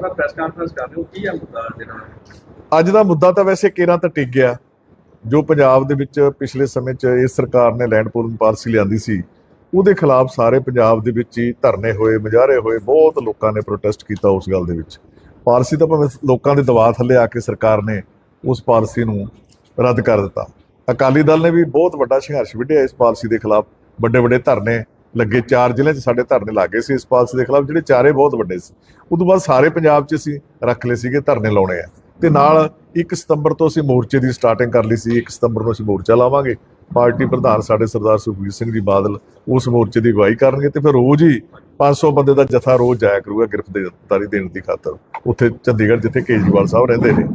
Doctor ਸਾਹਿਬ press conference ਕਰ ਰਹੇ ਹੋ ਕੀ ਹੈ ਮੁੱਦਾ ਜਿਹੜਾ ਅੱਜ ਦਾ ਮੁੱਦਾ ਤਾਂ ਵੈਸੇ ਕੇਰਾਂ ਤਾਂ ਟਿਕ ਗਿਆ। ਜੋ ਪੰਜਾਬ ਦੇ ਵਿੱਚ ਪਿਛਲੇ ਸਮੇਂ 'ਚ ਇਸ ਸਰਕਾਰ ਨੇ ਲੈਂਡ ਪੂਲਿੰਗ ਪਾਲਿਸੀ ਲਿਆਂਦੀ ਸੀ, ਉਹਦੇ ਖਿਲਾਫ ਸਾਰੇ ਪੰਜਾਬ ਦੇ ਵਿੱਚ ਹੀ ਧਰਨੇ ਹੋਏ, ਮੁਜ਼ਾਹਰੇ ਹੋਏ, ਬਹੁਤ ਲੋਕਾਂ ਨੇ ਪ੍ਰੋਟੈਸਟ ਕੀਤਾ ਉਸ ਗੱਲ ਦੇ ਵਿੱਚ। ਪਾਲਿਸੀ ਤਾਂ ਭਾਵੇਂ ਲੋਕਾਂ ਦੇ ਦਬਾਅ ਥੱਲੇ ਆ ਕੇ ਸਰਕਾਰ ਨੇ ਉਸ ਪਾਲਿਸੀ ਨੂੰ ਰੱਦ ਕਰ ਦਿੱਤਾ। ਅਕਾਲੀ ਦਲ ਨੇ ਵੀ ਬਹੁਤ ਵੱਡਾ ਸੰਘਰਸ਼ ਵਿੱਢਿਆ ਇਸ ਪਾਲਿਸੀ ਦੇ ਖਿਲਾਫ ਵੱਡੇ ਵੱਡੇ ਧਰਨੇ ਲੱਗੇ ਚਾਰ ਜ਼ਿਲ੍ਹਿਆਂ 'ਚ ਸਾਡੇ ਧਰਨੇ ਲੱਗੇ ਸੀ ਇਸ ਪਾਲਿਸੀ ਦੇ ਖਿਲਾਫ ਜਿਹੜੇ ਚਾਰੇ ਬਹੁਤ ਵੱਡੇ ਸੀ। ਉਦੋਂ ਬਾਅਦ ਸਾਰੇ ਪੰਜਾਬ 'ਚ ਅਸੀਂ ਰੱਖ ਲਏ ਸੀਗੇ ਧਰਨੇ ਲਾਉਣੇ ਆ। ਤੇ ਨਾਲ 1 ਸਤੰਬਰ ਤੋਂ ਅਸੀਂ ਮੋਰਚੇ ਦੀ ਸਟਾਰਟਿੰਗ ਕਰ ਲਈ ਸੀ 1 ਸਤੰਬਰ ਨੂੰ ਅਸੀਂ ਮੋਰਚਾ ਲਾਵਾਂਗੇ। ਪਾਰਟੀ ਪ੍ਰਧਾਨ ਸਾਡੇ ਸਰਦਾਰ ਸੁਖਬੀਰ ਸਿੰਘ ਜੀ ਬਾਦਲ ਉਸ ਮੋਰਚੇ ਦੀ ਅਗਵਾਈ ਕਰਨਗੇ ਤੇ ਫਿਰ ਰੋਜ਼ ਹੀ 500 ਬੰਦੇ ਦਾ ਜਥਾ ਰੋਜ਼ ਜਾਇਆ ਕਰੂਗਾ ਗ੍ਰਿਫਤਾਰੀ ਦੇਣ ਦੀ ਖਾਤਰ। ਉੱਥੇ ਚੰਡੀਗੜ੍ਹ ਜਿੱਥੇ ਕੇਜਰੀਵਾਲ ਸਾਹਿਬ ਰਹਿੰਦੇ ਨੇ।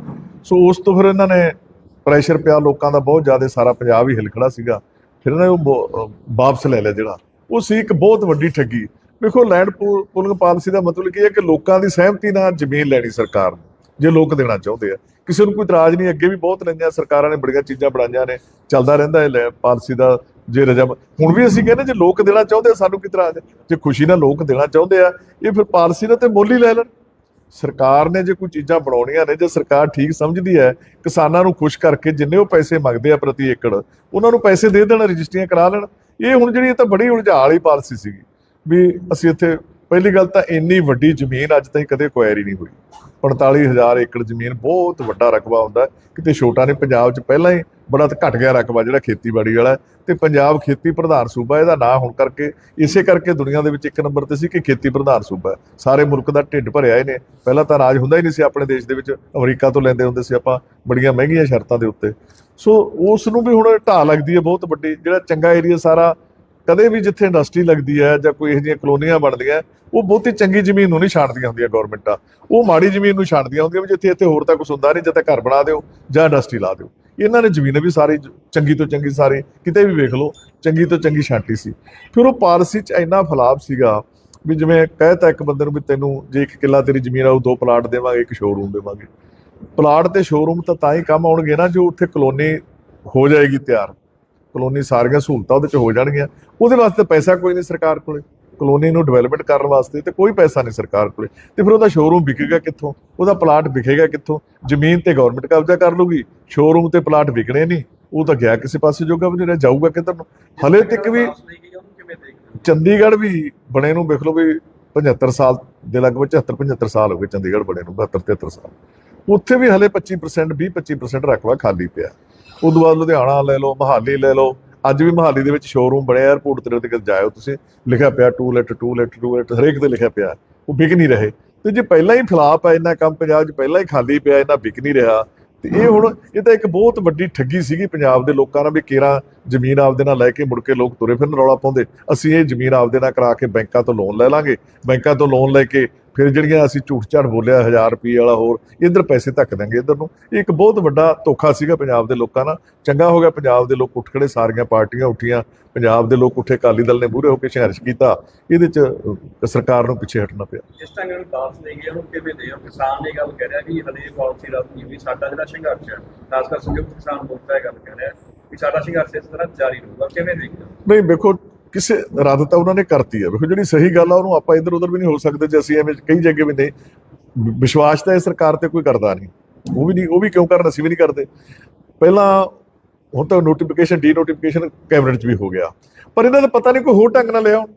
ਸੋ ਉਸ ਤੋਂ ਫਿਰ ਇਹਨਾਂ ਨੇ ਪ੍ਰੈਸ਼ਰ ਪਿਆ ਲੋਕਾਂ ਦਾ ਬਹੁਤ ਜ਼ਿਆਦਾ ਸਾਰਾ ਪੰਜਾਬ ਹੀ ਹਿਲ ਖੜਾ ਸੀਗਾ। ਫਿਰ ਇਹਨਾਂ ਨੇ ਉਹ ਵਾਪਸ ਲੈ ਲਿਆ ਜਿਹੜਾ। ਉਹ ਸੀ ਇੱਕ ਬਹੁਤ ਵੱਡੀ ਠੱਗੀ। ਵੇਖੋ ਲੈਂਡ ਪੂਲਿੰਗ ਪਾਲਿਸੀ ਦਾ ਮਤਲਬ ਕੀ ਹੈ ਕਿ ਲੋਕਾਂ ਦੀ ਸਹਿਮਤੀ ਨਾਲ ਜ਼ਮੀਨ ਲੈਣੀ ਸਰਕਾਰ ਨੂੰ ਜੇ ਲੋਕ ਦੇਣਾ ਚਾਹੁੰਦੇ ਆ। ਕਿਸੇ ਨੂੰ ਕੋਈ ਇਤਰਾਜ਼ ਨਹੀਂ ਅੱਗੇ ਵੀ ਬਹੁਤ ਲਈਆਂ ਸਰਕਾਰਾਂ ਨੇ ਬੜੀਆਂ ਚੀਜ਼ਾਂ ਬਣਾਈਆਂ ਨੇ ਚੱਲਦਾ ਰਹਿੰਦਾ ਹੈ ਪਾਲਿਸੀ ਦਾ ਜੇ ਰਜਮ ਹੁਣ ਵੀ ਅਸੀਂ ਕਹਿੰਦੇ ਜੇ ਲੋਕ ਦੇਣਾ ਚਾਹੁੰਦੇ ਆ, ਸਾਨੂੰ ਕੀ ਇਤਰਾਜ਼ ਹੈ? ਜੇ ਖੁਸ਼ੀ ਨਾਲ ਲੋਕ ਦੇਣਾ ਚਾਹੁੰਦੇ ਆ ਇਹ ਫਿਰ ਪਾਲਿਸੀ ਦਾ ਤੇ ਮੁੱਲ ਹੀ ਲੈ ਲੈਣ। ਸਰਕਾਰ ਨੇ ਜੇ ਕੋਈ ਚੀਜ਼ਾਂ ਬਣਾਉਣੀਆਂ ਨੇ ਜੇ ਸਰਕਾਰ ਠੀਕ ਸਮਝਦੀ ਹੈ ਕਿਸਾਨਾਂ ਨੂੰ ਖੁਸ਼ ਕਰਕੇ ਜਿੰਨੇ ਉਹ ਪੈਸੇ ਮੰਗਦੇ ਆ ਪ੍ਰਤੀ ਏਕੜ ਉਹਨਾਂ ਨੂੰ ਪੈਸੇ ਦੇ ਦੇਣ ਰਜਿਸਟਰੀਆਂ ਕਰਾ ਲੈਣ। ਇਹ ਹੁਣ ਜਿਹੜੀ ਇਹ ਤਾਂ ਬੜੀ ਉਲਝਾਅ ਵਾਲੀ ਪਾਲਿਸੀ ਸੀਗੀ ਵੀ ਅਸੀਂ ਇੱਥੇ ਪਹਿਲੀ ਗੱਲ ਤਾਂ ਇੰਨੀ ਵੱਡੀ ਜ਼ਮੀਨ ਅੱਜ ਤਾਈਂ ਕਦੇ ਕੁਐਰੀ ਨਹੀਂ ਹੋਈ। 45000 ਏਕੜ ਜ਼ਮੀਨ ਬਹੁਤ ਵੱਡਾ ਰਕਬਾ ਹੁੰਦਾ ਕਿਤੇ ਛੋਟਾ ਨਹੀਂ, ਪੰਜਾਬ 'ਚ ਪਹਿਲਾਂ ਹੀ ਬੜਾ ਤਾਂ ਘਟ ਗਿਆ ਰਕਬਾ ਜਿਹੜਾ ਖੇਤੀਬਾੜੀ ਵਾਲਾ ਹੈ। ਤੇ ਪੰਜਾਬ ਖੇਤੀ ਪ੍ਰਧਾਨ ਸੂਬਾ, ਇਹਦਾ ਨਾਂ ਹੋਣ ਕਰਕੇ, ਇਸੇ ਕਰਕੇ ਦੁਨੀਆ ਦੇ ਵਿੱਚ ਇੱਕ ਨੰਬਰ ਤੇ ਸੀ ਕਿ ਖੇਤੀ ਪ੍ਰਧਾਨ ਸੂਬਾ ਸਾਰੇ ਮੁਲਕ ਦਾ ਢਿੱਡ ਭਰਿਆ ਇਹਨੇ ਪਹਿਲਾਂ ਤਾਂ ਰਾਜ ਹੁੰਦਾ ਹੀ ਨਹੀਂ ਸੀ ਆਪਣੇ ਦੇਸ਼ ਦੇ ਵਿੱਚ। ਅਮਰੀਕਾ ਤੋਂ ਲੈਂਦੇ ਹੁੰਦੇ ਸੀ ਆਪਾਂ ਬੜੀਆਂ ਮਹਿੰਗੀਆਂ ਸ਼ਰਤਾਂ ਦੇ ਉੱਤੇ। ਸੋ ਉਸ ਨੂੰ ਵੀ ਹੁਣ ਢਾਹ ਲੱਗਦੀ ਹੈ ਬਹੁਤ ਵੱਡੀ, ਜਿਹੜਾ ਚੰਗਾ ਏਰੀਆ ਸਾਰਾ ਕਦੇ ਵੀ ਜਿੱਥੇ ਇੰਡਸਟਰੀ ਲੱਗਦੀ ਹੈ ਜਾਂ ਕੋਈ ਇਹੋ ਜਿਹੀਆਂ ਕਲੋਨੀਆਂ ਬਣਦੀਆਂ, ਉਹ ਬਹੁਤੀ ਚੰਗੀ ਜ਼ਮੀਨ ਨੂੰ ਨਹੀਂ ਛਾਂਟਦੀਆਂ ਹੁੰਦੀਆਂ ਗਵਰਨਮੈਂਟਾਂ ਉਹ ਮਾੜੀ ਜ਼ਮੀਨ ਨੂੰ ਛਾਂਟਦੀਆਂ ਹੁੰਦੀਆਂ ਵੀ ਜਿੱਥੇ ਇੱਥੇ ਹੋਰ ਤਾਂ ਕੁਝ ਹੁੰਦਾ ਨਹੀਂ ਜਿੱਥੇ ਘਰ ਬਣਾ ਦਿਓ ਜਾਂ ਇੰਡਸਟਰੀ ਲਾ ਦਿਓ। ਇਹਨਾਂ ਨੇ ਜ਼ਮੀਨ ਵੀ ਸਾਰੀ ਚੰਗੀ ਤੋਂ ਚੰਗੀ ਸਾਰੀ, ਕਿਤੇ ਵੀ ਵੇਖ ਲਓ, ਚੰਗੀ ਤੋਂ ਚੰਗੀ ਛਾਂਟੀ ਸੀ। ਫਿਰ ਉਹ ਪਾਲਿਸੀ 'ਚ ਇੰਨਾ ਫਲਾਪ ਸੀਗਾ ਵੀ ਜਿਵੇਂ ਕਹਿਤਾ ਇੱਕ ਬੰਦੇ ਨੂੰ ਵੀ ਤੈਨੂੰ ਜੇ ਇੱਕ ਕਿੱਲਾ ਤੇਰੀ ਜ਼ਮੀਨ ਆ, ਉਹ ਦੋ ਪਲਾਟ ਦੇਵਾਂਗੇ, ਇੱਕ ਸ਼ੋਰੂਮ ਦੇਵਾਂਗੇ। ਪਲਾਟ ਤੇ ਸ਼ੋਰੂਮ ਤਾਂ ਤਾਂ ਹੀ ਕੰਮ ਆਉਣਗੇ ਨਾ ਜੋ ਉੱਥੇ ਕਲੋਨੀ ਹੋ ਜਾਏਗੀ ਤਿਆਰ। ਕਲੋਨੀ ਸਾਰੀਆਂ ਸਹੂਲਤਾਂ ਉਹਦੇ ਚ ਹੋ ਜਾਣਗੀਆਂ। ਉਹਦੇ ਵਾਸਤੇ ਪੈਸਾ ਕੋਈ ਨਹੀਂ ਸਰਕਾਰ ਕੋਲੇ। ਕਲੋਨੀ ਨੂੰ ਡਿਵੈਲਪਮੈਂਟ ਕਰਨ ਵਾਸਤੇ ਤੇ ਕੋਈ ਪੈਸਾ ਨਹੀਂ ਸਰਕਾਰ ਕੋਲੇ। ਤੇ ਫਿਰ ਉਹਦਾ ਸ਼ੋਰੂਮ ਵਿਕੇਗਾ ਕਿੱਥੋਂ? ਉਹਦਾ ਪਲਾਟ ਵਿਕੇਗਾ ਕਿੱਥੋਂ? ਜ਼ਮੀਨ ਤੇ ਗਵਰਨਮੈਂਟ ਕਬਜ਼ਾ ਕਰ ਲੂਗੀ ਸ਼ੋਰੂਮ ਤੇ ਪਲਾਟ ਵਿਕਣੇ ਨਹੀਂ। ਉਹ ਤਾਂ ਗਿਆ ਕਿਸੇ ਪਾਸੇ ਜੋਗਾ ਵੀ ਨਹੀਂ ਜਾਊਗਾ ਕਿੱਧਰ ਨੂੰ? ਹਲੇ ਤੱਕ ਵੀ ਚੰਡੀਗੜ੍ਹ ਵੀ ਬਣੇ ਨੂੰ ਵੇਖ ਲਓ ਵੀ 75 ਸਾਲ ਦੇ ਲਗਭਗ 74 75 ਸਾਲ ਹੋ ਗਏ ਚੰਡੀਗੜ੍ਹ ਬਣੇ ਨੂੰ 72 73 ਸਾਲ। ਉੱਥੇ ਵੀ ਹਲੇ 25% 20 25% ਰਕਬਾ ਖਾਲੀ ਪਿਆ। ਉਦੋਂ ਬਾਅਦ ਲੁਧਿਆਣਾ ਲੈ ਲਓ, ਮਹਾਲੀ ਲੈ ਲਓ। ਅੱਜ ਵੀ ਮਹਾਲੀ ਦੇ ਵਿੱਚ ਸ਼ੋਰੂਮ ਬਣਿਆ 에어ਪੋਰਟ ਤੇ ਤੇ ਜਾਇਓ ਤੁਸੀਂ, ਲਿਖਿਆ ਪਿਆ ਟੂਲੈਟ ਟੂਲੈਟ ਟੂਲੈਟ ਹਰੇਕ ਤੇ ਲਿਖਿਆ ਪਿਆ। ਉਹ ਵਿਕ ਨਹੀਂ ਰਹੇ। ਤੇ ਜੇ ਪਹਿਲਾਂ ਹੀ ਫਲਾਪ ਹੈ ਇੰਨਾ ਕੰਮ ਪੰਜਾਬ 'ਚ, ਪਹਿਲਾਂ ਹੀ ਖਾਲੀ ਪਿਆ, ਇੰਨਾ ਵਿਕ ਨਹੀਂ ਰਿਹਾ। ਤੇ ਇਹ ਹੁਣ, ਇਹ ਤਾਂ ਇੱਕ ਬਹੁਤ ਵੱਡੀ ਠੱਗੀ ਸੀਗੀ ਪੰਜਾਬ ਦੇ ਲੋਕਾਂ ਨਾਲ ਵੀ ਕੇਰਾ ਜ਼ਮੀਨ ਆਪਦੇ ਨਾਲ ਲੈ ਕੇ ਮੁੜ ਕੇ ਲੋਕ ਤੁਰੇ ਫਿਰਨ, ਰੌਲਾ ਪਾਉਂਦੇ। ਅਸੀਂ ਇਹ ਜ਼ਮੀਨ ਆਪਦੇ ਨਾਲ ਕਰਾ ਕੇ ਬੈਂਕਾਂ ਤੋਂ ਲੋਨ ਲੈ ਲਾਂਗੇ। ਬੈਂਕਾਂ ਤੋਂ ਲੋਨ ਲੈ ਕੇ ਫਿਰ ਜਿਹੜੀਆਂ ਅਸੀਂ ਝੂਠ ਝਾੜ ਬੋਲਿਆ 1000 ਰੁਪਏ ਵਾਲਾ ਹੋਰ ਇਧਰ ਪੈਸੇ ਧੱਕ ਦਾਂਗੇ ਇਧਰ ਨੂੰ। ਇਹ ਇੱਕ ਬਹੁਤ ਵੱਡਾ ਧੋਖਾ ਸੀਗਾ ਪੰਜਾਬ ਦੇ ਲੋਕਾਂ ਨਾਲ। ਚੰਗਾ ਹੋ ਗਿਆ ਪੰਜਾਬ ਦੇ ਲੋਕ ਉੱਠ ਖੜੇ ਸਾਰੀਆਂ ਪਾਰਟੀਆਂ ਉੱਠੀਆਂ। ਪੰਜਾਬ ਦੇ ਲੋਕ ਉੱਠੇ ਅਕਾਲੀ ਦਲ ਨੇ ਮੂਹਰੇ ਹੋ ਕੇ ਸੰਘਰਸ਼ ਕੀਤਾ। ਇਹਦੇ ਚ ਸਰਕਾਰ ਨੂੰ ਪਿੱਛੇ ਹਟਣਾ ਪਿਆ। ਜਿਸ ਤਰ੍ਹਾਂ ਨਾਲ ਵਾਪਸ ਲਈ ਗਈ ਉਹਨੂੰ ਕਿਵੇਂ ਦੇ ਹੋ ਕਿਸਾਨ ਨੇ ਗੱਲ ਕਹਿ ਰਿਹਾ ਵੀ ਹਲੇ ਪਾਲਿਸੀ ਨਹੀਂ ਹੋਈ। ਸਾਡਾ ਜਿਹੜਾ ਸੰਘਰਸ਼ ਹੈ ਖਾਸ ਕਰ ਸੰਯੁਕਤ ਕਿਸਾਨ ਮੋਰਚਾ ਇਹ ਗੱਲ ਕਹਿ ਰਿਹਾ ਵੀ ਸਾਡਾ ਸੰਘਰਸ਼ ਇਸ ਤਰ੍ਹਾਂ ਜਾਰੀ ਰਹੂਗਾ। ਕਿਵੇਂ ਦੇਖਦੇ ਨਹੀਂ ਵੇਖੋ ਕਿਸੇ ਰੱਦ ਤਾਂ ਉਹਨਾਂ ਨੇ ਕਰਤੀ ਹੈ ਵੇਖੋ ਜਿਹੜੀ ਸਹੀ ਗੱਲ ਆ, ਉਹਨੂੰ ਆਪਾਂ ਇੱਧਰ ਉੱਧਰ ਵੀ ਨਹੀਂ ਹੋ ਸਕਦੇ ਜੇ ਅਸੀਂ ਐਵੇਂ ਕਈ ਜਗ੍ਹਾ ਵੀ ਨਹੀਂ। ਵਿਸ਼ਵਾਸ ਤਾਂ ਇਹ ਸਰਕਾਰ ਤੇ ਕੋਈ ਕਰਦਾ ਨਹੀਂ। ਉਹ ਵੀ ਨਹੀਂ, ਉਹ ਵੀ ਕਿਉਂ ਕਰਨ, ਅਸੀਂ ਵੀ ਨਹੀਂ ਕਰਦੇ। ਪਹਿਲਾਂ ਹੁਣ ਤਾਂ ਨੋਟੀਫਿਕੇਸ਼ਨ ਡੀ ਨੋਟੀਫਿਕੇਸ਼ਨ ਕੈਬਨਿਟ 'ਚ ਵੀ ਹੋ ਗਿਆ। ਪਰ ਇਹਨਾਂ ਦਾ ਪਤਾ ਨਹੀਂ ਕੋਈ ਹੋਰ ਢੰਗ ਨਾਲ ਲਿਆਉਣ।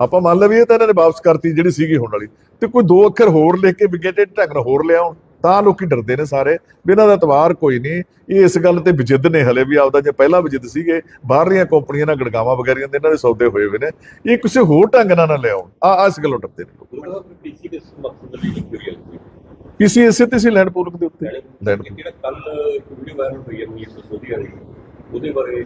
ਆਪਾਂ ਮੰਨ ਲਈਏ ਤਾਂ ਇਹਨਾਂ ਨੇ ਵਾਪਸ ਕਰਤੀ ਜਿਹੜੀ ਸੀਗੀ ਹੋਣ ਵਾਲੀ। ਤੇ ਕੋਈ ਦੋ ਅੱਖਰ ਹੋਰ ਲਿਖ ਕੇ ਵਿਗੇਟਡ ਢੰਗ ਨਾਲ ਹੋਰ ਲਿਆਉਣ। ਤਾਂ ਲੋਕੀ ਡਰਦੇ ਨੇ ਸਾਰੇ ਵੀ ਇਹਨਾਂ ਦਾ ਇਤਬਾਰ ਕੋਈ ਨਹੀਂ। ਇਹ ਇਸ ਗੱਲ ਤੇ ਵਿਜਿੱਦ ਨੇ ਹਲੇ ਵੀ ਆਪਦਾ ਜੇ ਪਹਿਲਾਂ ਵਿਜਿੱਦ ਸੀਗੇ ਬਾਹਰਲੀਆਂ ਕੰਪਨੀਆਂ ਨਾਲ ਗੜਗਾਵਾਂ ਵਗੈਰੀਆਂ ਦੇ ਇਹਨਾਂ ਦੇ ਸੌਦੇ ਹੋਏ ਹੋਏ ਨੇ। ਇਹ ਕਿਸੇ ਹੋਰ ਢੰਗ ਨਾਲ ਨਾ ਲਿਆਉਣ। ਆ ਆ ਇਸ ਗੱਲੋਂ ਡਰਦੇ ਨੇ ਲੋਕ। ਮਤਲਬ ਪੀਸੀ ਕਿਸ ਮਕਸਦ ਲਈ ਲਿਖੀ ਹੋਈ ਹੈ। ਕਿਸੇ ਇਸੇ ਤੇ ਸੀ ਲੈਂਡ ਪੂਲਕ ਦੇ ਉੱਤੇ। ਲੈਂਡ ਜਿਹੜਾ ਕੱਲ ਇੱਕ ਵੀਡੀਓ ਵਾਇਰਲ ਹੋਈ ਹੈ ਮੀਰ ਸੋਦੀ ਵਾਲੀ ਉਹਦੇ ਬਾਰੇ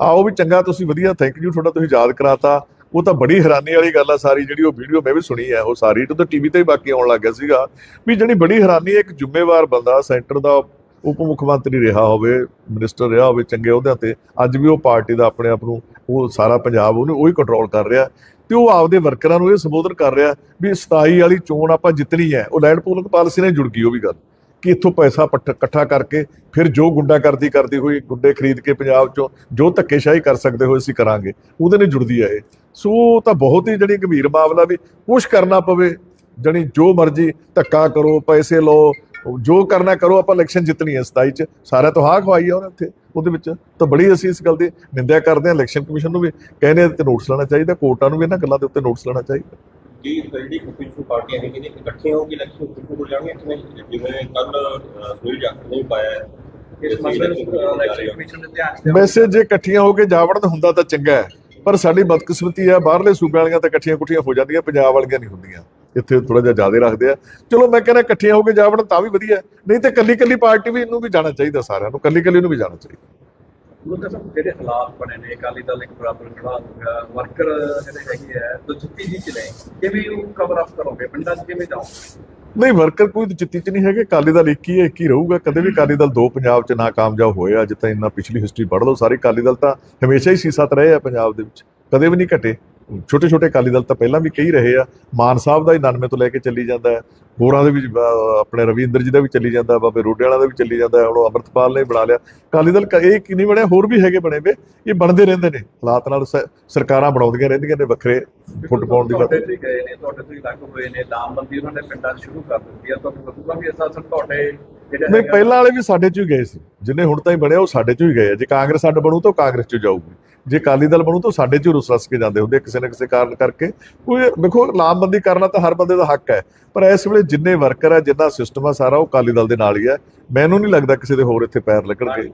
ਆ ਉਹ ਵੀ ਚੰਗਾ ਤੁਸੀਂ ਵਧੀਆ ਥੈਂਕ ਯੂ ਤੁਹਾਡਾ ਤੁਸੀਂ ਯਾਦ ਕਰਾਤਾ। ਉਹ ਤਾਂ ਬੜੀ ਹੈਰਾਨੀ ਵਾਲੀ ਗੱਲ ਆ ਸਾਰੀ, ਜਿਹੜੀ ਉਹ ਵੀਡੀਓ ਮੈਂ ਵੀ ਸੁਣੀ ਹੈ ਉਹ ਸਾਰੀ। ਤੇ ਟੀਵੀ ਤੇ ਹੀ ਬਾਕੀ ਆਉਣ ਲੱਗ ਗਿਆ ਸੀਗਾ। ਵੀ ਜਿਹੜੀ ਬੜੀ ਹੈਰਾਨੀ ਹੈ ਇੱਕ ਜ਼ਿੰਮੇਵਾਰ ਬੰਦਾ ਸੈਂਟਰ ਦਾ ਉਪ ਮੁੱਖ ਮੰਤਰੀ ਰਿਹਾ ਹੋਵੇ, ਮਿਨਿਸਟਰ ਰਿਹਾ ਹੋਵੇ ਚੰਗੇ ਅਹੁਦਿਆਂ ਤੇ, ਅੱਜ ਵੀ ਉਹ ਪਾਰਟੀ ਦਾ ਆਪਣੇ ਆਪ ਨੂੰ, ਉਹ ਸਾਰਾ ਪੰਜਾਬ ਉਹਨੂੰ ਉਹੀ ਕੰਟਰੋਲ ਕਰ ਰਿਹਾ। ਤੇ ਉਹ ਆਪਦੇ ਵਰਕਰਾਂ ਨੂੰ ਇਹ ਸੰਬੋਧਨ ਕਰ ਰਿਹਾ ਵੀ 27 ਵਾਲੀ ਚੋਣ ਆਪਾਂ ਜਿੱਤਣੀ ਹੈ, ਉਹ ਲੈਂਡ ਪੂਲਿੰਗ ਪਾਲਿਸੀ ਨਾਲ ਜੁੜ ਗਈ, ਉਹ ਵੀ ਗੱਲ। ਕਿ ਇੱਥੋਂ ਪੈਸਾ ਪੱਠ- ਇਕੱਠਾ ਕਰਕੇ ਫਿਰ ਜੋ ਗੁੰਡਾਗਰਦੀ ਕਰਦੀ ਹੋਈ ਗੁੰਡੇ ਖਰੀਦ ਕੇ ਪੰਜਾਬ ਚੋਂ ਜੋ ਧੱਕੇਸ਼ਾਹੀ ਕਰ ਸਕਦੇ ਹੋਏ ਅਸੀਂ ਕਰਾਂਗੇ, ਉਹਦੇ ਨਾਲ ਜੁੜਦੀ ਹੈ ਇਹ। ਸੋ ਤਾਂ ਬਹੁਤ ਹੀ ਜਿਹੜੀ ਗੰਭੀਰ ਮਾਮਲਾ ਵੀ ਕੁਛ ਕਰਨਾ ਪਵੇ, ਜਣੀ ਜੋ ਮਰਜ਼ੀ ਧੱਕਾ ਕਰੋ, ਪੈਸੇ ਲਓ, ਜੋ ਕਰਨਾ ਕਰੋ ਆਪਾਂ ਇਲੈਕਸ਼ਨ ਜਿੱਤਣੀ ਹੈ 27 ਚ ਸਾਰਾ ਤੋਂ ਹਾਂ ਖਵਾਈ ਆ ਉਹਨੇ ਇੱਥੇ ਉਹਦੇ ਵਿੱਚ ਤਾਂ ਬੜੀ ਅਸੀਂ ਇਸ ਗੱਲ ਦੀ ਨਿੰਦਿਆ ਕਰਦੇ ਹਾਂ ਇਲੈਕਸ਼ਨ ਕਮਿਸ਼ਨ ਨੂੰ ਵੀ, ਕਹਿੰਦੇ ਇਹਦੇ ਤੇ ਨੋਟਿਸ ਲੈਣਾ ਚਾਹੀਦਾ, ਕੋਰਟਾਂ ਨੂੰ ਵੀ ਇਹਨਾਂ ਗੱਲਾਂ ਦੇ ਉੱਤੇ ਨੋਟਿਸ ਲੈਣਾ ਚਾਹੀਦਾ। ਜੀ ਜਿਹੜੀ ਕੁਝ ਪਾਰਟੀਆਂ ਨੇ ਕਿਤੇ ਇਕੱਠੀਆਂ ਹੋ ਕੇ ਇਲੈਕਸ਼ਨ ਕਿੱਥੋਂ ਹੋ ਜਾਣਗੇ ਕਿਵੇਂ ਜਿਵੇਂ ਕੱਲ ਸੁਨੀਲ ਜਾਖੜ ਨੇ ਪਾਇਆ ਹੈ। ਇਸ ਮਸਲੇ ਨੂੰ ਇਲੈਕਸ਼ਨ ਕਮਿਸ਼ਨ ਦੇ ਧਿਆਨ 'ਚ ਲਿਆਉਣਾ। ਵੈਸੇ ਜੇ ਇਕੱਠੀਆਂ ਹੋ ਕੇ ਜਾਵੜਨ ਹੁੰਦਾ ਤਾਂ ਚੰਗਾ ਹੈ ਪਰ ਸਾਡੀ ਬਦਕਿਸਮਤੀ ਹੈ ਬਾਹਰਲੇ ਸੂਬਿਆਂ ਵਾਲੀਆਂ ਤਾਂ ਇਕੱਠੀਆਂ ਕੁੱਠੀਆਂ ਹੋ ਜਾਂਦੀਆਂ ਪੰਜਾਬ ਵਾਲੀਆਂ ਨਹੀਂ ਹੁੰਦੀਆਂ। ਇੱਥੇ ਥੋੜਾ ਜਿਹਾ ਜ਼ਿਆਦਾ ਰੱਖਦੇ ਆ। ਚਲੋ ਮੈਂ ਕਹਿੰਦਾ ਇਕੱਠੀਆਂ ਹੋ ਕੇ ਜਾਵੜਨ ਤਾਂ ਵੀ ਵਧੀਆ। ਨਹੀਂ ਤੇ ਕੱਲੀ ਕੱਲੀ ਪਾਰਟੀ ਵੀ ਇਹਨੂੰ ਵੀ ਜਾਣਾ ਚਾਹੀਦਾ ਸਾਰਿਆਂ ਨੂੰ ਕੱਲੀ ਕੱਲੀ ਨੂੰ ਵੀ ਜਾਣਾ ਚਾਹੀਦਾ। ਉਹ ਤਾਂ ਜਿਹੜੇ ਹਾਲਾਤ ਬਣੇ ਨੇ ਅਕਾਲੀ ਦਲ ਇੱਕ ਬਰਾਬਰ ਖੜਾ ਹੋ ਗਿਆ ਵਰਕਰ ਜਿਹੜੇ ਹੈਗੇ ਆ ਦੁਚਿੱਤੀ ਜੀ ਚ ਨੇ ਕਿਵੇਂ ਉਹ ਕਵਰ ਅਪ ਕਰੋਗੇ? ਪਿੰਡਾਂ 'ਚ ਕਿਵੇਂ ਜਾਓਗੇ? ਨਹੀਂ ਵਰਕਰ ਕੋਈ ਚਿੱਤੀ ਚ ਨਹੀਂ ਹੈਗੇ ਅਕਾਲੀ ਦਲ ਇੱਕ ਹੀ ਹੈ ਇੱਕ ਹੀ ਰਹੂਗਾ। ਕਦੇ ਵੀ ਅਕਾਲੀ ਦਲ ਦੋ ਪੰਜਾਬ ਚ ਨਾ ਕਾਮਯਾਬ ਹੋਏ ਅੱਜ ਤਾਂ ਇੰਨਾ ਪਿਛਲੀ ਹਿਸਟਰੀ ਪੜ੍ਹ ਲਓ ਸਾਰੇ ਅਕਾਲੀ ਦਲ ਤਾਂ ਹਮੇਸ਼ਾ ਹੀ ਸੀਸਤ ਰਹੇ ਆ ਪੰਜਾਬ ਦੇ ਵਿੱਚ। ਕਦੇ ਵੀ ਨਹੀਂ ਘਟੇ। ਛੋਟੇ ਛੋਟੇ ਅਕਾਲੀ ਦਲ ਤਾਂ ਪਹਿਲਾਂ ਵੀ ਕਈ ਰਹੇ ਆ। ਮਾਨ ਸਾਹਿਬ ਦਾ ਹੀ 99 ਤੋਂ ਲੈ ਕੇ ਚੱਲੀ ਜਾਂਦਾ ਹੈ। ਹੋਰਾਂ ਦੇ ਵੀ ਆਪਣੇ ਰਵਿੰਦਰ ਜੀ ਦਾ ਵੀ ਚੱਲੀ ਜਾਂਦਾ ਬਾਬੇ ਰੋਡੇ ਵਾਲਾ ਦਾ ਵੀ ਚੱਲੀ ਜਾਂਦਾ ਹੁਣ ਉਹ ਅੰਮ੍ਰਿਤਪਾਲ ਨੇ ਬਣਾ ਲਿਆ। ਅਕਾਲੀ ਦਲ ਇਹ ਕਿ ਨਹੀਂ ਬਣਿਆ ਹੋਰ ਵੀ ਹੈਗੇ ਬਣੇ ਵੇ। ਇਹ ਬਣਦੇ ਰਹਿੰਦੇ ਨੇ। ਹਾਲਾਤ ਨਾਲ ਸਰਕਾਰਾਂ ਬਣਾਉਂਦੀਆਂ ਰਹਿੰਦੀਆਂ ਨੇ ਵੱਖਰੇ ਫੁੱਟ ਪਾਉਣ ਦੀ ਗੱਲ ਤੁਹਾਡੇ ਗਏ ਨੇ, ਤੁਹਾਡੇ ਤੋਂ ਹੀ ਲੱਗ ਹੋਏ ਨੇ। ਲਾਮਬੰਦੀ ਉਹਨਾਂ ਨੇ ਪਿੰਡਾਂ 'ਚ ਸ਼ੁਰੂ ਕਰ ਦਿੱਤੀ ਆ। ਤੁਹਾਨੂੰ ਲੱਗੂਗਾ ਵੀ ਅਸਾਂ ਤੁਹਾਡੇ ਨਹੀਂ ਪਹਿਲਾਂ ਵਾਲੇ ਵੀ ਸਾਡੇ ਚੋਂ ਹੀ ਗਏ ਸੀ। ਜਿੰਨੇ ਹੁਣ ਤਾਈਂ ਬਣਿਆ ਉਹ ਸਾਡੇ ਚੋਂ ਹੀ ਗਏ ਆ। ਜੇ ਕਾਂਗਰਸ ਅੱਡ ਬਣੂ ਤਾਂ ਕਾਂਗਰਸ ਚੋਂ ਜਾਊਗੀ। ਜੇ ਅਕਾਲੀ ਦਲ ਬਣੂ ਤਾਂ ਸਾਡੇ ਚੋਂ ਰੁਸ ਰਸ ਕੇ ਜਾਂਦੇ ਹੁੰਦੇ ਕਿਸੇ ਨਾ ਕਿਸੇ ਕਾਰਨ ਕਰਕੇ। ਕੋਈ ਦੇਖੋ ਲਾਮਬੰਦੀ ਕਰਨਾ ਤਾਂ ਹਰ ਬੰਦੇ ਦਾ ਹੱਕ ਹੈ। ਪਰ ਇਸ ਵੇਲੇ ਜਿੰਨੇ ਵਰਕਰ ਆ ਜਿੰਨਾ ਸਿਸਟਮ ਆ ਸਾਰਾ ਉਹ ਅਕਾਲੀ ਦਲ ਦੇ ਨਾਲ ਹੀ ਹੈ ਮੈਨੂੰ ਨਹੀਂ ਲੱਗਦਾ ਕਿਸੇ ਦੇ ਹੋਰ ਇੱਥੇ ਪੈਰ ਲੱਗਣਗੇ।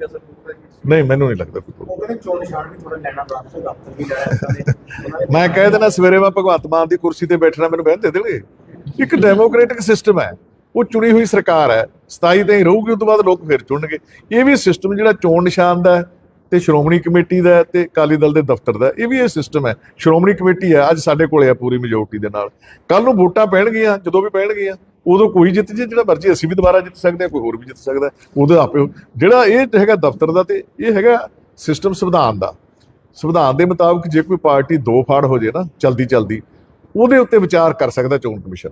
ਨਹੀਂ ਮੈਨੂੰ ਨਹੀਂ ਲੱਗਦਾ ਕੋਈ ਉਹ ਕਹਿੰਦੇ ਚੋਣ ਨਿਸ਼ਾਨ ਵੀ ਥੋੜਾ ਲੈਣਾ ਬਰਾਬਰ ਦਫ਼ਤਰ ਵੀ ਜਾਇਆ ਉਹਨਾਂ ਨੇ। ਉਹਨਾਂ ਨੇ ਮੈਂ ਕਹਿ ਦੇਣਾ ਸਵੇਰੇ ਮੈਂ ਭਗਵੰਤ ਮਾਨ ਦੀ ਕੁਰਸੀ ਤੇ ਬੈਠਣਾ ਮੈਨੂੰ ਬਹਿਣ ਦੇ ਦੇਣਗੇ। ਇੱਕ ਡੈਮੋਕ੍ਰੈਟਿਕ ਸਿਸਟਮ ਹੈ। ਉਹ ਚੁਣੀ ਹੋਈ ਸਰਕਾਰ ਹੈ 27 ਤੇ ਰਹੂਗੀ ਉਸ ਤੋਂ ਬਾਅਦ ਲੋਕ ਫਿਰ ਚੁਣਨਗੇ। ਇਹ ਵੀ ਸਿਸਟਮ ਜਿਹੜਾ ਚੋਣ ਨਿਸ਼ਾਨ ਦਾ ਹੈ ਤੇ ਸ਼੍ਰੋਮਣੀ ਕਮੇਟੀ ਦਾ ਹੈ ਤੇ ਅਕਾਲੀ ਦਲ ਦੇ ਦਫ਼ਤਰ ਦਾ ਇਹ ਵੀ ਇਹ ਸਿਸਟਮ ਹੈ। ਸ਼੍ਰੋਮਣੀ ਕਮੇਟੀ ਹੈ, ਅੱਜ ਸਾਡੇ ਕੋਲੇ ਆ ਪੂਰੀ ਮੈਜੋਰਟੀ ਦੇ ਨਾਲ। ਕੱਲ ਨੂੰ ਵੋਟਾਂ ਪੈਣਗੀਆਂ, ਜਦੋਂ ਵੀ ਪੈਣਗੀਆਂ, ਉਦੋਂ ਕੋਈ ਜਿੱਤ ਜੇ, ਜਿਹੜਾ ਮਰਜ਼ੀ ਅਸੀਂ ਵੀ ਦੁਬਾਰਾ ਜਿੱਤ ਸਕਦੇ ਹਾਂ, ਕੋਈ ਹੋਰ ਵੀ ਜਿੱਤ ਸਕਦਾ ਹੈ। ਉਹਦੇ ਆਪੇ ਜਿਹੜਾ ਇਹ ਹੈਗਾ ਦਫ਼ਤਰ ਦਾ ਤੇ ਇਹ ਹੈਗਾ ਸਿਸਟਮ ਸੰਵਿਧਾਨ ਦਾ। ਸੰਵਿਧਾਨ ਦੇ ਮੁਤਾਬਕ ਜੇ ਕੋਈ ਪਾਰਟੀ ਦੋ ਫਾੜ ਹੋ ਜੇ ਨਾ ਚਲਦੀ ਚਲਦੀ ਉਹਦੇ ਉੱਤੇ ਵਿਚਾਰ ਕਰ ਸਕਦਾ ਚੋਣ ਕਮਿਸ਼ਨ।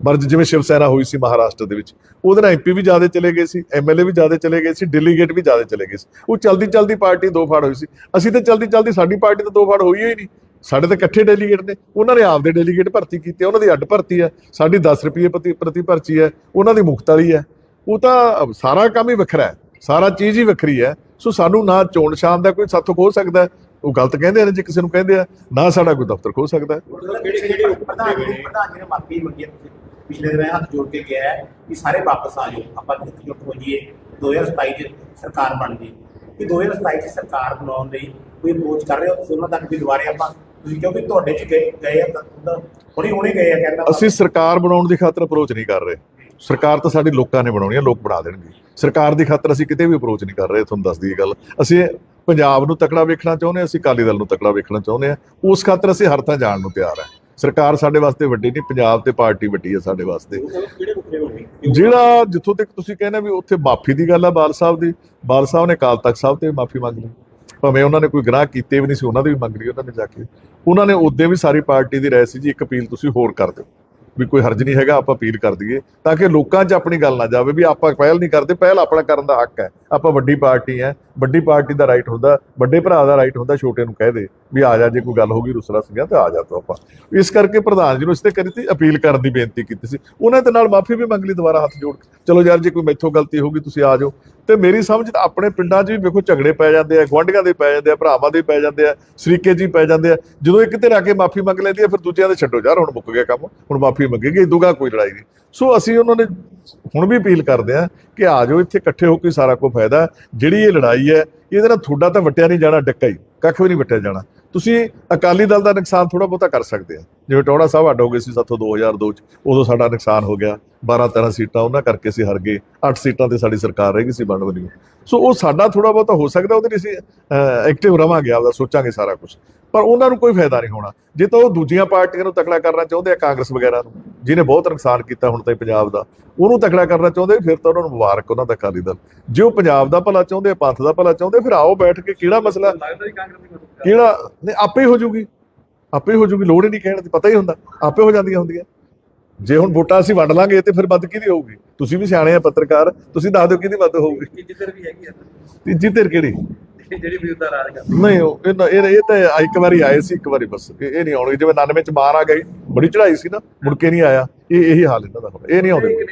ਮਰਜ ਜਿਵੇਂ ਸ਼ਿਵ ਸੈਨਾ ਹੋਈ ਸੀ ਮਹਾਰਾਸ਼ਟਰ ਦੇ ਵਿੱਚ, ਉਹਦੇ ਨਾਲ ਐਮਪੀ ਵੀ ਜ਼ਿਆਦਾ ਚਲੇ ਗਏ ਸੀ ਐਮਐਲਏ ਵੀ ਜ਼ਿਆਦਾ ਚਲੇ ਗਏ ਸੀ ਡੈਲੀਗੇਟ ਵੀ ਜ਼ਿਆਦਾ ਚਲੇ ਗਏ ਸੀ। ਉਹ ਚਲਦੀ ਚਲਦੀ ਪਾਰਟੀ ਦੋ ਫਾੜ ਹੋਈ ਸੀ। ਅਸੀਂ ਤਾਂ ਚਲਦੀ ਚਲਦੀ ਸਾਡੀ ਪਾਰਟੀ ਤਾਂ ਦੋ ਫਾੜ ਹੋਈ ਹੀ ਨਹੀਂ। ਸਾਡੇ ਤਾਂ ਇਕੱਠੇ ਡੈਲੀਗੇਟ ਨੇ। ਉਹਨਾਂ ਨੇ ਆਪਦੇ ਡੈਲੀਗੇਟ ਭਰਤੀ ਕੀਤੇ, ਉਹਨਾਂ ਦੀ ਅੱਡ ਭਰਤੀ ਹੈ। ਸਾਡੀ 10 ਰੁਪਏ ਪ੍ਰਤੀ ਪ੍ਰਤੀ ਭਰਤੀ ਹੈ, ਉਹਨਾਂ ਦੀ ਮੁਕਤ ਵਾਲੀ ਹੈ। ਉਹ ਤਾਂ ਸਾਰਾ ਕੰਮ ਹੀ ਵੱਖਰਾ ਹੈ, ਸਾਰਾ ਚੀਜ਼ ਹੀ ਵੱਖਰੀ ਹੈ। ਸੋ ਸਾਨੂੰ ਨਾ ਚੋਣ ਨਿਸ਼ਾਨ ਦਾ ਕੋਈ ਸਾਥੋਂ ਖੋ ਸਕਦਾ ਉਹ ਗਲਤ ਕਹਿੰਦੇ ਨੇ ਜੇ ਕਿਸੇ ਨੂੰ ਕਹਿੰਦੇ ਆ, ਨਾ ਸਾਡਾ ਕੋਈ ਦਫ਼ਤਰ ਖੋ ਸਕਦਾ ਹੈ। ਕਿਹੜੇ ਕਿਹੜੇ ਪ੍ਰਧਾਨ ਜੀ ਨੇ ਮਾਫੀ ਮੰਗੀ ਤੁਸੀਂ? ਪਿਛਲੇ ਦਿਨ ਹੱਥ ਜੋੜ ਕੇ ਗਿਆ ਹੈ ਕਿ ਸਾਰੇ ਵਾਪਸ ਆ ਜਾਓ। ਆਪਾਂ ਇਕਜੁੱਟ ਹੋ ਜਾਈਏ 2027 ਚ ਸਰਕਾਰ ਬਣ ਗਈ। ਕਿ 2027 ਚ ਸਰਕਾਰ ਬਣਾਉਣ ਲਈ ਕੋਈ ਅਪਰੋਚ ਕਰ ਰਹੇ ਹੋ? ਤੁਸੀਂ ਉਹਨਾਂ ਤੱਕ ਵੀ ਦੁਬਾਰੇ ਆਪਾਂ ਤੁਸੀਂ ਕਿਉਂਕਿ ਤੁਹਾਡੇ ਚ ਗਏ ਗਏ ਆ ਹੁਣੇ ਹੁਣੇ ਗਏ ਆ ਕਹਿੰਦਾ। ਅਸੀਂ ਸਰਕਾਰ ਬਣਾਉਣ ਦੀ ਖਾਤਰ ਅਪਰੋਚ ਨਹੀਂ ਕਰ ਰਹੇ। ਸਰਕਾਰ ਤਾਂ ਸਾਡੀ ਲੋਕਾਂ ਨੇ ਬਣਾਉਣੀ ਹੈ ਲੋਕ ਬਣਾ ਦੇਣਗੇ। ਸਰਕਾਰ ਦੀ ਖਾਤਰ ਅਸੀਂ ਕਿਤੇ ਵੀ ਅਪਰੋਚ ਨਹੀਂ ਕਰ ਰਹੇ, ਤੁਹਾਨੂੰ ਦੱਸਦੀ ਇਹ ਗੱਲ। ਅਸੀਂ ਪੰਜਾਬ ਨੂੰ ਤਕੜਾ ਵੇਖਣਾ ਚਾਹੁੰਦੇ ਹਾਂ, ਅਸੀਂ ਅਕਾਲੀ ਦਲ ਨੂੰ ਤਕੜਾ ਵੇਖਣਾ ਚਾਹੁੰਦੇ ਹਾਂ। ਉਸ ਖਾਤਰ ਅਸੀਂ ਹਰ ਥਾਂ ਜਾਣ ਨੂੰ ਤਿਆਰ ਹਾਂ। ਸਰਕਾਰ ਸਾਡੇ ਵਾਸਤੇ ਵੱਡੀ ਨਹੀਂ ਪੰਜਾਬ ਤੇ ਪਾਰਟੀ ਵੱਡੀ ਹੈ ਸਾਡੇ ਵਾਸਤੇ। ਜਿਹੜਾ ਜਿੱਥੋਂ ਤੱਕ ਤੁਸੀਂ ਕਹਿੰਦੇ ਵੀ ਉੱਥੇ ਮਾਫੀ ਦੀ ਗੱਲ ਆ ਬਾਲ ਸਾਹਿਬ ਦੀ ਬਾਲ ਸਾਹਿਬ ਨੇ ਅਕਾਲ ਤਖਤ ਸਾਹਿਬ ਤੇ ਮਾਫੀ ਮੰਗ ਲਈ। ਭਾਵੇਂ ਉਹਨਾਂ ਨੇ ਕੋਈ ਗੁਨਾਹ ਕੀਤੇ ਵੀ ਨਹੀਂ ਸੀ ਉਹਨਾਂ ਦੀ ਵੀ ਮੰਗ ਲਈ ਉਹਨਾਂ ਨੇ ਜਾ ਕੇ। ਉਹਨਾਂ ਨੇ ਉਦੋਂ ਵੀ ਸਾਰੀ ਪਾਰਟੀ ਦੀ ਰਾਏ ਸੀ ਜੀ ਇੱਕ ਅਪੀਲ ਤੁਸੀਂ ਹੋਰ ਕਰ ਦਿਓ। ਵੀ ਕੋਈ ਹਰਜ ਨਹੀਂ ਹੈਗਾ ਆਪਾਂ ਅਪੀਲ ਕਰ ਦਈਏ ਤਾਂ ਕਿ ਲੋਕਾਂ 'ਚ ਆਪਣੀ ਗੱਲ ਨਾ ਜਾਵੇ ਵੀ ਆਪਾਂ ਪਹਿਲ ਨਹੀਂ ਕਰਦੇ ਪਹਿਲ ਆਪਣਾ ਕਰਨ ਦਾ ਹੱਕ ਹੈ। ਆਪਾਂ ਵੱਡੀ ਪਾਰਟੀ ਹੈ ਵੱਡੀ ਪਾਰਟੀ ਦਾ ਰਾਈਟ ਹੁੰਦਾ, ਵੱਡੇ ਭਰਾ ਦਾ ਰਾਈਟ ਹੁੰਦਾ ਛੋਟੇ ਨੂੰ ਕਹਿ ਦੇ ਵੀ ਆ ਜਾ, ਜੇ ਕੋਈ ਗੱਲ ਹੋ ਗਈ ਰੁਸਰਾ ਸਿੰਘਾਂ ਤੇ ਆ ਜਾ ਤੋ ਆਪਾਂ। ਇਸ ਕਰਕੇ ਪ੍ਰਧਾਨ ਜੀ ਨੂੰ ਇਸ ਤੇ ਕਰੀ ਤੀ, ਅਪੀਲ ਕਰਨ ਦੀ ਬੇਨਤੀ ਕੀਤੀ ਸੀ। ਉਹਨਾਂ ਦੇ ਨਾਲ ਮਾਫੀ ਵੀ ਮੰਗ ਲਈ ਦੁਬਾਰਾ ਹੱਥ ਜੋੜ ਕੇ। ਚਲੋ ਯਾਰ, ਜੇ ਕੋਈ ਮੈਥੋਂ ਗਲਤੀ ਹੋ ਗਈ, ਤੁਸੀਂ ਆ ਜਾਓ। ਤੇ ਮੇਰੀ ਸਮਝ ਤਾਂ ਆਪਣੇ ਪਿੰਡਾਂ 'ਚ ਵੀ ਵੇਖੋ ਝਗੜੇ ਪੈ ਜਾਂਦੇ ਆ, ਗੁਆਂਢੀਆਂ ਦੇ ਪੈ ਜਾਂਦੇ ਆ, ਭਰਾਵਾਂ ਦੇ ਪੈ ਜਾਂਦੇ ਆ, ਸਰੀਕੇ ਜੀ ਪੈ ਜਾਂਦੇ ਆ। ਜਦੋਂ ਇੱਕ ਧਿਰ ਆ ਕੇ ਮਾਫੀ ਮੰਗ ਲੈਂਦੀ ਆ, ਫਿਰ ਦੂਜਿਆਂ ਦੇ ਛੱਡੋ, ਯਾਰ ਹੁਣ ਮੁੱਕ ਗਿਆ ਕੰਮ, ਹੁਣ ਮਾਫੀ ਮੰਗੇਗੀ ਇਦੂਗਾ ਕੋਈ ਲੜਾਈ ਨਹੀਂ। ਸੋ ਅਸੀਂ ਉਹਨਾਂ ਨੇ ਹੁਣ ਵੀ ਅਪੀਲ ਕਰਦੇ ਆ ਕਿ ਆ ਜਾਓ, ਇੱਥੇ ਇਕੱਠੇ ਹੋ ਕੇ ਸਾਰਾ ਕੁਝ ਫਾਇਦਾ ਜਿਹੜੀ ਇਹ ਲੜਾਈ ਹੈ, ਇਹਦੇ ਨਾਲ ਤੁਹਾਡਾ ਤਾਂ ਵਟਿਆ ਨਹੀਂ ਜਾਣਾ, ਡੱਕਾ ਹੀ। ਕੱਖ ਵੀ ਨਹੀਂ ਵਟਿਆ ਜਾਣਾ। ਤੁਸੀਂ ਅਕਾਲੀ ਦਲ ਦਾ ਨੁਕਸਾਨ ਥੋੜਾ ਬਹੁਤਾ ਕਰ ਸਕਦੇ ਆ। ਜਿਵੇਂ ਟੌੜਾ ਸਾਹਿਬ ਅੱਡ ਹੋ ਗਏ ਸੀ ਸਾਥੋਂ 2002 ਚ, ਉਦੋਂ ਸਾਡਾ ਨੁਕਸਾਨ ਹੋ ਗਿਆ। 12 13 ਸੀਟਾਂ ਉਹਨਾਂ ਕਰਕੇ ਅਸੀਂ ਹਰ ਗਏ। 8 ਸੀਟਾਂ ਤੇ ਸਾਡੀ ਸਰਕਾਰ ਰਹਿ ਗਈ ਸੀ ਬਣ ਬਣੀ। ਸੋ ਉਹ ਸਾਡਾ ਥੋੜਾ ਬਹੁਤਾ ਹੋ ਸਕਦਾ, ਉਹਦੇ ਲਈ ਅਸੀਂ ਐਕਟਿਵ ਰਵਾਂਗੇ, ਆਪਦਾ ਸੋਚਾਂਗੇ ਸਾਰਾ ਕੁਝ ਪਰ ਉਹਨਾਂ ਨੂੰ ਕੋਈ ਫਾਇਦਾ ਨਹੀਂ ਹੋਣਾ। ਜੇ ਤਾਂ ਉਹ ਦੂਜੀਆਂ ਪਾਰਟੀਆਂ ਨੂੰ ਤਕੜਾ ਕਰਨਾ ਚਾਹੁੰਦੇ ਆ ਕਾਂਗਰਸ ਵਗੈਰਾ ਨੂੰ ਜਿਹਨੇ ਬਹੁਤ ਨੁਕਸਾਨ ਕੀਤਾ ਹੁਣ ਤਾਈਂ ਪੰਜਾਬ ਦਾ ਉਹਨੂੰ ਤਕੜਾ ਕਰਨਾ ਚਾਹੁੰਦੇ ਫਿਰ ਤਾਂ ਉਹਨਾਂ ਨੂੰ ਮੁਬਾਰਕ ਉਹਨਾਂ ਦਾ ਅਕਾਲੀ ਦਲ। ਜੇ ਉਹ ਪੰਜਾਬ ਦਾ ਭਲਾ ਚਾਹੁੰਦੇ ਆ ਪੰਥ ਦਾ ਭਲਾ ਚਾਹੁੰਦੇ ਫਿਰ ਆਓ ਬੈਠ ਕੇ ਕਿਹੜਾ ਮਸਲਾ ਲੱਗਦਾ ਹੀ ਕਾਂਗਰਸ ਦੀ ਮਦਦ ਕਰ ਕਿਹੜਾ ਨਹੀਂ ਆਪੇ ਹੀ ਹੋ ਜੂਗੀ ਆਪੇ ਹੀ ਹੋ ਜੂਗੀ ਲੋੜ ਹੀ ਨਹੀਂ ਕਹਿਣ ਦੀ ਪਤਾ ਹੀ ਹੁੰਦਾ। ਆਪੇ ਹੋ ਜਾਂਦੀਆਂ ਹੁੰਦੀਆਂ। ਜੇ ਹੁਣ ਵੋਟਾਂ ਅਸੀਂ ਵੰਡ ਲਾਂਗੇ ਤੇ ਫਿਰ ਮਦਦ ਕਿਹਦੀ ਹੋਊਗੀ? ਤੁਸੀਂ ਵੀ ਸਿਆਣੇ ਆ ਪੱਤਰਕਾਰ ਤੁਸੀਂ ਦੱਸ ਦਿਓ ਕਿਹਦੀ ਮਦਦ ਹੋਊਗੀ। ਤੀਜੀ ਧਿਰ ਵੀ ਹੈਗੀ ਆ। ਤੀਜੀ ਧਿਰ ਕਿਹੜੀ? ਜਿਹੜੀ ਨਹੀਂ ਉਹ ਇਹ ਇਹ ਤਾਂ ਇੱਕ ਵਾਰੀ ਆਏ ਸੀ ਇੱਕ ਵਾਰੀ ਬਸ। ਇਹ ਨਹੀਂ ਆਉਣਗੇ। ਜਿਵੇਂ 99 ਚ ਮਾਰ ਆ ਗਈ ਬੜੀ ਚੜਾਈ ਸੀ ਨਾ ਮੁੜ ਕੇ ਨਹੀਂ ਆਇਆ। ਇਹ ਇਹੀ ਹਾਲ ਇਹਨਾਂ ਦਾ ਹੁਣ। ਇਹ ਨਹੀਂ ਆਉਂਦੇ।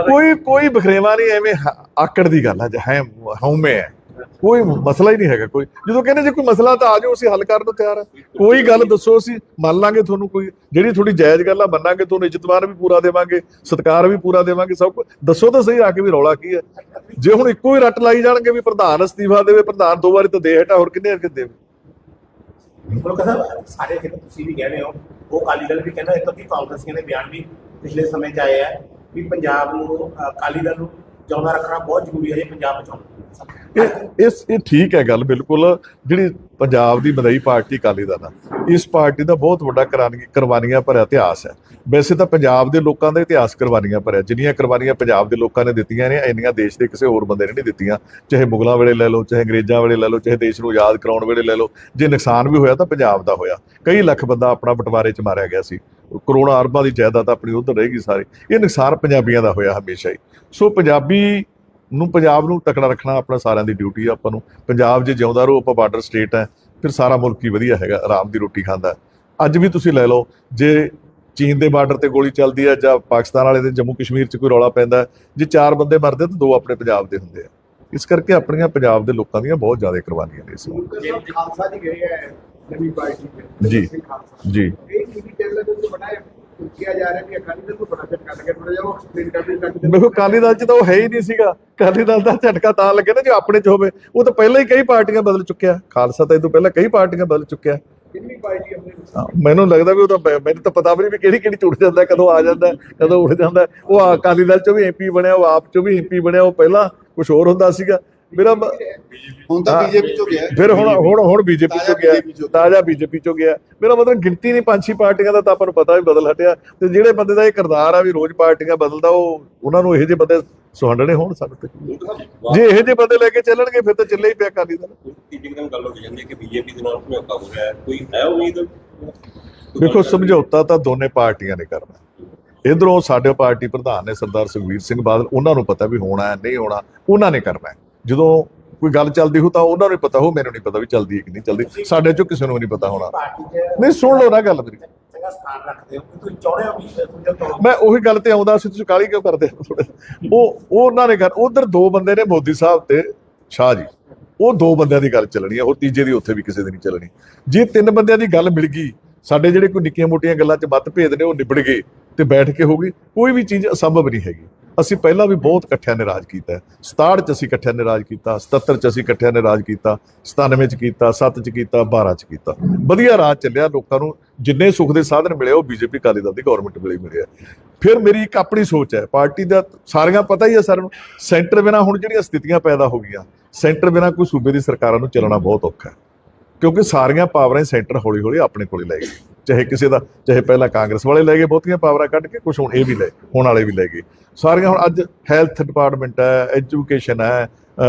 ਕੋਈ ਕੋਈ ਬਖਰੇਵਾ ਨਹੀਂ ਐਵੇਂ ਆਕੜ ਦੀ ਗੱਲ ਹੈ ਹੈ ਹਉਮੈ ਹੈ। ਕੋਈ ਮਸਲਾ ਹੀ ਨਹੀਂ ਹੈਗਾ ਕੋਈ। ਜਦੋਂ ਕਹਿੰਦੇ ਜੇ ਕੋਈ ਮਸਲਾ ਤਾਂ ਆ ਜਾਓ ਅਸੀਂ ਹੱਲ ਕਰਨ ਨੂੰ ਤਿਆਰ ਹਾਂ ਕੋਈ ਗੱਲ ਦੱਸੋ ਅਸੀਂ ਮੰਨ ਲਾਂਗੇ ਤੁਹਾਨੂੰ ਕੋਈ। ਜਿਹੜੀ ਥੋੜੀ ਜਾਇਜ਼ ਗੱਲ ਆ ਮੰਨਾਂਗੇ ਤੁਹਾਨੂੰ ਇੱਜ਼ਤਮਾਨ ਵੀ ਪੂਰਾ ਦੇਵਾਂਗੇ ਸਤਿਕਾਰ ਵੀ ਪੂਰਾ ਦੇਵਾਂਗੇ ਸਭ ਕੁਝ ਦੱਸੋ ਤਾਂ ਸਹੀ ਆ ਕੇ ਵੀ ਰੌਲਾ ਕੀ ਹੈ ਜੇ ਹੁਣ ਇੱਕੋ ਹੀ ਰੱਟ ਲਾਈ ਜਾਣਗੇ ਵੀ ਪ੍ਰਧਾਨ ਅਸਤੀਫਾ ਦੇਵੇ ਪ੍ਰਧਾਨ ਦੋ ਵਾਰੀ ਤਾਂ ਦੇ ਹਟਾ ਹੋਰ ਕਿੰਨੇ ਅਰਕੇ ਦੇਵੇ? ਸਾਰੇ ਕਿਤੇ ਤੁਸੀਂ ਵੀ ਕਹਿ ਹੋ। ਉਹ ਅਕਾਲੀ ਦਲ ਵੀ ਕਹਿੰਦਾ ਇੱਕ ਵੀ ਕਾਂਗਰਸੀਆਂ ਦੇ ਬਿਆਨ ਵੀ ਪਿਛਲੇ ਸਮੇਂ 'ਚ ਆਏ ਆ ਵੀ ਪੰਜਾਬ ਨੂੰ ਅ, ਅਕਾਲੀ ਦਲ ਨੂੰ ਜਿਉਂਦਾ ਰੱਖਣਾ ਬਹੁਤ ਜ਼ਰੂਰੀ ਹੈ ਜੇ ਪੰਜਾਬ ਬਚਾਉਣਾ ਇਹ ਇਸ ਇਹ ਠੀਕ ਹੈ ਗੱਲ ਬਿਲਕੁਲ। ਜਿਹੜੀ ਪੰਜਾਬ ਦੀ ਮਦਈ ਪਾਰਟੀ ਅਕਾਲੀ ਦਲ ਆ, ਇਸ ਪਾਰਟੀ ਦਾ ਬਹੁਤ ਵੱਡਾ ਕੁਰਬਾਨੀ ਭਰਿਆ ਇਤਿਹਾਸ ਹੈ। ਵੈਸੇ ਤਾਂ ਪੰਜਾਬ ਦੇ ਲੋਕਾਂ ਦਾ ਇਤਿਹਾਸ ਕੁਰਬਾਨੀਆਂ ਭਰਿਆ, ਜਿੰਨੀਆਂ ਕੁਰਬਾਨੀਆਂ ਪੰਜਾਬ ਦੇ ਲੋਕਾਂ ਨੇ ਦਿੱਤੀਆਂ ਨੇ, ਇੰਨੀਆਂ ਦੇਸ਼ ਦੇ ਕਿਸੇ ਹੋਰ ਬੰਦੇ ਨੇ ਨਹੀਂ ਦਿੱਤੀਆਂ। ਚਾਹੇ ਮੁਗਲਾਂ ਵੇਲੇ ਲੈ ਲਓ, ਚਾਹੇ ਅੰਗਰੇਜ਼ਾਂ ਵੇਲੇ ਲੈ ਲਓ, ਚਾਹੇ ਦੇਸ਼ ਨੂੰ ਆਜ਼ਾਦ ਕਰਾਉਣ ਵੇਲੇ ਲੈ ਲਓ, ਜੇ ਨੁਕਸਾਨ ਵੀ ਹੋਇਆ ਤਾਂ ਪੰਜਾਬ ਦਾ ਹੋਇਆ। ਕਈ ਲੱਖ ਬੰਦਾ ਆਪਣਾ ਬਟਵਾਰੇ 'ਚ ਮਾਰਿਆ ਗਿਆ ਸੀ। ਕਰੋੜਾਂ ਅਰਬਾਂ ਦੀ ਜਾਇਦਾਦ ਆਪਣੀ ਉਧਰ ਰਹੇਗੀ ਸਾਰੇ। ਇਹ ਨੁਕਸਾਨ ਪੰਜਾਬੀਆਂ ਦਾ ਹੋਇਆ ਹਮੇਸ਼ਾ ਹੀ। ਸੋ ਪੰਜਾਬੀ ਨੂੰ, ਪੰਜਾਬ ਨੂੰ ਤਕੜਾ ਰੱਖਣਾ ਆਪਣਾ ਸਾਰਿਆਂ ਦੀ ਡਿਊਟੀ ਆ ਆਪਾਂ ਨੂੰ। ਪੰਜਾਬ ਜੇ ਜਿਉਂਦਾ ਰਹੋ, ਆਪਾਂ ਬਾਰਡਰ ਸਟੇਟ ਹੈ ਫਿਰ ਸਾਰਾ ਮੁਲਕ ਹੀ ਵਧੀਆ ਹੈਗਾ, ਆਰਾਮ ਦੀ ਰੋਟੀ ਖਾਂਦਾ। ਅੱਜ ਵੀ ਤੁਸੀਂ ਲੈ ਲਓ, ਜੇ ਚੀਨ ਦੇ ਬਾਰਡਰ ਤੇ ਗੋਲੀ ਚੱਲਦੀ ਹੈ ਜਾਂ ਪਾਕਿਸਤਾਨ ਵਾਲੇ ਦੇ ਜੰਮੂ ਕਸ਼ਮੀਰ 'ਚ ਕੋਈ ਰੌਲਾ ਪੈਂਦਾ, ਜੇ ਚਾਰ ਬੰਦੇ ਮਰਦੇ ਤਾਂ ਦੋ ਆਪਣੇ ਪੰਜਾਬ ਦੇ ਹੁੰਦੇ ਆ। ਇਸ ਕਰਕੇ ਆਪਣੀਆਂ ਪੰਜਾਬ ਦੇ ਲੋਕਾਂ ਦੀਆਂ ਬਹੁਤ ਜ਼ਿਆਦਾ ਕੁਰਬਾਨੀਆਂ ਨੇ ਇਸ ਵਕਤ ਖਾਲਸਾ ਜੀ ਗਏ ਹੈ ਨਵੀਂ ਪਾਰਟੀ ਦੇ ਜੀ। ਸਿੰਘ ਖਾਲਸਾ ਜੀ। ਇਹ ਟੀਵੀ ਚੈਨਲ ਤੇ ਜੋ ਬਣਾ ਕਿਹਾ ਜਾ ਰਿਹਾ ਵੀ ਅਕਾਲੀ ਦਲ ਨੂੰ ਬੜਾ ਝਟਕਾ ਲੱਗਿਆ ਥੋੜਾ ਜਿਹਾ ਉਹ ਐਕਸਪਲੇਨ ਕਰ ਅਕਾਲੀ ਦਲ 'ਚ ਤਾਂ ਉਹ ਹੈ ਹੀ ਨਹੀਂ ਸੀਗਾ। ਅਕਾਲੀ ਦਲ ਦਾ ਝਟਕਾ ਤਾਂ ਲੱਗੇ ਨਾ ਜੇ ਆਪਣੇ 'ਚ ਹੋਵੇ। ਉਹ ਤਾਂ ਪਹਿਲਾਂ ਹੀ ਕਈ ਪਾਰਟੀਆਂ ਬਦਲ ਚੁੱਕਿਆ। ਖਾਲਸਾ ਤਾਂ ਇਹ ਤੋਂ ਪਹਿਲਾਂ ਕਈ ਪਾਰਟੀਆਂ ਬਦਲ ਚੁੱਕਿਆ। ਹਾਂ, ਮੈਨੂੰ ਲੱਗਦਾ ਵੀ ਉਹ ਤਾਂ ਮੈਨੂੰ ਤਾਂ ਪਤਾ ਵੀ ਨਹੀਂ ਕਿਹੜੀ ਕਿਹੜੀ ਝੁੱਟ ਜਾਂਦਾ ਕਦੋਂ ਆ ਜਾਂਦਾ ਕਦੋਂ ਉੱਠ ਜਾਂਦਾ। ਉਹ ਅਕਾਲੀ ਦਲ ਚੋਂ ਵੀ ਐਮਪੀ ਬਣਿਆ ਉਹ ਆਪ ਚੋਂ ਵੀ ਐਮਪੀ ਬਣਿਆ ਉਹ ਪਹਿਲਾਂ ਕੁਝ ਹੋਰ ਹੁੰਦਾ ਸੀਗਾ। ਮੇਰਾ ਹੁਣ ਤਾਂ। ਬੀਜੇਪੀ ਚੋਂ ਗਿਆ। ਫਿਰ ਹੁਣ ਹੁਣ ਹੁਣ ਬੀਜੇਪੀ ਚੋਂ ਗਿਆ। ਤਾਜ਼ਾ ਬੀਜੇਪੀ ਚੋਂ ਗਿਆ। ਮੇਰਾ ਮਤਲਬ ਗਿਣਤੀ ਨਹੀਂ ਪੰਜ ਛੇ ਪਾਰਟੀਆਂ ਦਾ ਤਾਂ ਆਪਾਂ ਨੂੰ ਪਤਾ ਵੀ ਬਦਲ ਹਟਿਆ। ਤੇ ਜਿਹੜੇ ਬੰਦੇ ਦਾ ਇਹ ਕਿਰਦਾਰ ਆ ਵੀ ਰੋਜ਼ ਪਾਰਟੀਆਂ ਬਦਲਦਾ ਉਹ ਉਹਨਾਂ ਨੂੰ ਇਹੋ ਜਿਹੇ ਬੰਦੇ ਸੁਹੰਡਣੇ ਹੋਣ ਸਾਡੇ ਤੇ। ਜੇ ਇਹੋ ਜਿਹੇ ਬੰਦੇ ਲੈ ਕੇ ਚੱਲਣਗੇ ਫਿਰ ਤਾਂ ਚੱਲੇ ਹੀ ਪਿਆ ਅਕਾਲੀ ਦਲ। ਤੀਜੀ ਦਿਨ ਗੱਲ ਹੋ ਜਾਂਦੀ ਹੈ ਕਿ ਬੀਜੇਪੀ ਦੇ ਨਾਲ ਸਮਝੌਤਾ ਹੋ ਰਿਹਾ ਹੈ। ਕੋਈ ਹੈ ਉਮੀਦ? ਦੇਖੋ ਸਮਝੌਤਾ ਤਾਂ ਦੋਨੇ ਪਾਰਟੀਆਂ ਨੇ ਕਰਨਾ। ਇਧਰੋਂ ਸਾਡੇ ਪਾਰਟੀ ਪ੍ਰਧਾਨ ਨੇ ਸਰਦਾਰ ਸੁਖਬੀਰ ਸਿੰਘ ਬਾਦਲ ਉਹਨਾਂ ਨੂੰ ਪਤਾ ਵੀ ਹੋਣਾ ਹੈ ਨਹੀਂ ਹੋਣਾ ਉਹਨਾਂ ਨੇ ਕਰਨਾ ਹੈ। ਜਦੋਂ ਕੋਈ ਗੱਲ ਚੱਲਦੀ ਹੋ ਤਾਂ ਉਹਨਾਂ ਨੂੰ ਪਤਾ ਹੋ ਮੈਨੂੰ ਨਹੀਂ ਪਤਾ ਵੀ ਚੱਲਦੀ ਹੈ ਕਿ ਨਹੀਂ ਚੱਲਦੀ। ਸਾਡੇ ਚੋਂ ਕਿਸੇ ਨੂੰ ਨਹੀਂ ਪਤਾ ਹੋਣਾ। ਨਹੀਂ ਸੁਣ ਲਓ ਨਾ ਗੱਲ ਮੇਰੀ। ਚੰਗਾ ਸਥਾਨ ਰੱਖਦੇ ਹੋ ਕਿ ਤੁਸੀਂ ਚਾਹੁੰਦੇ ਹੋ ਵੀ ਸਮਝੌਤਾ ਹੋਵੇ ਮੈਂ ਉਹੀ ਗੱਲ ਤੇ ਆਉਂਦਾ ਸੀ ਤੁਸੀਂ ਕਾਲੀ ਕਿਉਂ ਕਰਦੇ? ਉਹ ਉਹ ਉਹਨਾਂ ਨੇ ਕਰ ਉਧਰ ਦੋ ਬੰਦੇ ਨੇ ਮੋਦੀ ਸਾਹਿਬ ਤੇ ਸ਼ਾਹ ਜੀ। ਉਹ ਦੋ ਬੰਦਿਆਂ ਦੀ ਗੱਲ ਚੱਲਣੀ ਹੈ ਹੋਰ ਤੀਜੇ ਦੀ ਉੱਥੇ ਵੀ ਕਿਸੇ ਦੀ ਨਹੀਂ ਚੱਲਣੀ। ਜੇ ਤਿੰਨ ਬੰਦਿਆਂ ਦੀ ਗੱਲ ਮਿਲ ਗਈ ਸਾਡੇ ਜਿਹੜੇ ਕੋਈ ਨਿੱਕੀਆਂ ਮੋਟੀਆਂ ਗੱਲਾਂ 'ਚ ਮਤਭੇਦ ਨੇ ਉਹ ਨਿਬੜ ਗਏ ਤੇ ਬੈਠ ਕੇ ਹੋ ਗਈ। ਕੋਈ ਵੀ ਚੀਜ਼ ਅਸੰਭਵ ਨਹੀਂ ਹੈਗੀ। ਅਸੀਂ ਪਹਿਲਾਂ ਵੀ ਬਹੁਤ ਇਕੱਠਿਆਂ ਨੇ ਰਾਜ ਕੀਤਾ ਹੈ। 67 ਚ ਅਸੀਂ ਇਕੱਠਿਆਂ ਨੇ ਰਾਜ ਕੀਤਾ 77 ਚ ਅਸੀਂ ਇਕੱਠਿਆਂ ਨੇ ਰਾਜ ਕੀਤਾ 97 ਚ ਕੀਤਾ 7 ਚ ਕੀਤਾ 12 ਚ ਕੀਤਾ। ਵਧੀਆ ਰਾਜ ਚੱਲਿਆ, ਲੋਕਾਂ ਨੂੰ ਜਿੰਨੇ ਸੁੱਖ ਦੇ ਸਾਧਨ ਮਿਲੇ, ਉਹ ਬੀਜੇਪੀ ਅਕਾਲੀ ਦਲ ਦੀ ਗਵਰਨਮੈਂਟ ਵੇਲੇ ਮਿਲਿਆ ਫਿਰ ਮੇਰੀ ਇੱਕ ਆਪਣੀ ਸੋਚ ਹੈ, ਪਾਰਟੀ ਦਾ ਸਾਰੀਆਂ ਪਤਾ ਹੀ ਹੈ ਸਾਰਿਆਂ ਨੂੰ, ਸੈਂਟਰ ਬਿਨਾ ਹੁਣ ਜਿਹੜੀਆਂ ਸਥਿਤੀਆਂ ਪੈਦਾ ਹੋ ਗਈਆਂ, ਸੈਂਟਰ ਬਿਨਾ ਕੋਈ ਸੂਬੇ ਦੀ ਸਰਕਾਰਾਂ ਨੂੰ ਚੱਲਣਾ ਬਹੁਤ ਔਖਾ ਹੈ। ਕਿਉਂਕਿ ਸਾਰੀਆਂ ਪਾਵਰਾਂ ਹੀ ਸੈਂਟਰ ਹੌਲੀ ਹੌਲੀ ਆਪਣੇ ਕੋਲੇ ਲੈ ਗਏ ਚਾਹੇ ਕਿਸੇ ਦਾ ਚਾਹੇ ਪਹਿਲਾਂ ਕਾਂਗਰਸ ਵਾਲੇ ਲੈ ਗਏ ਬਹੁਤੀਆਂ ਪਾਵਰਾਂ ਕੱਢ ਕੇ ਕੁਝ ਹੁਣ ਇਹ ਵੀ ਲੈ ਹੁਣ ਵਾਲੇ ਵੀ ਲੈ ਗਏ। ਸਾਰੀਆਂ ਹੁਣ ਅੱਜ ਹੈਲਥ ਡਿਪਾਰਟਮੈਂਟ ਹੈ ਐਜੂਕੇਸ਼ਨ ਹੈ